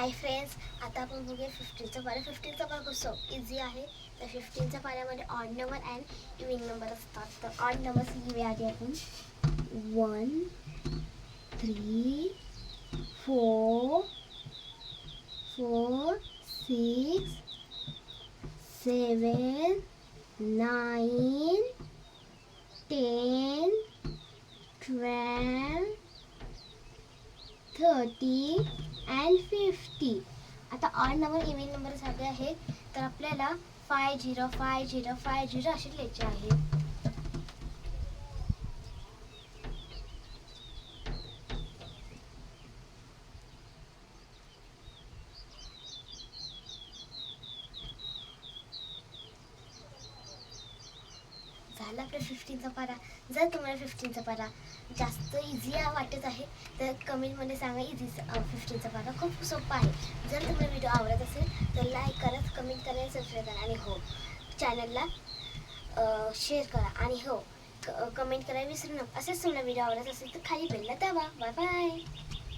Hi friends आता आपण बघूया फिफ्टीनचा पारा. फिफ्टीनचा पारा सो इझी आहे. तर फिफ्टीनच्या पाऱ्यामध्ये odd number and even number असतात. तर ऑड नंबर्स घेऊया आधी आपण. One three four four six seven nine ten twelve thirty and fifty आता ऑड नंबर इमेल नंबर झाले आहेत. तर आपल्याला five zero five zero five zero असे लिहायचे आहे. झाला आपल्या फिफ्टीनचा पारा. जर तुम्हाला फिफ्टीनचा पारा जास्त इझी वाटत आहे तर कमेंटमध्ये सांगा इझी फिफ्टीनचा पारा खूप सोपा आहे. जर तुम्हाला व्हिडिओ आवडत असेल तर लाईक करा कमेंट करा सबस्क्राईब करा आणि हो चॅनलला शेअर करा आणि हो कमेंट करायला विसरू नका. असेच तुम्हाला व्हिडिओ आवडत असेल तर खाली बेलला दाबा. Bye bye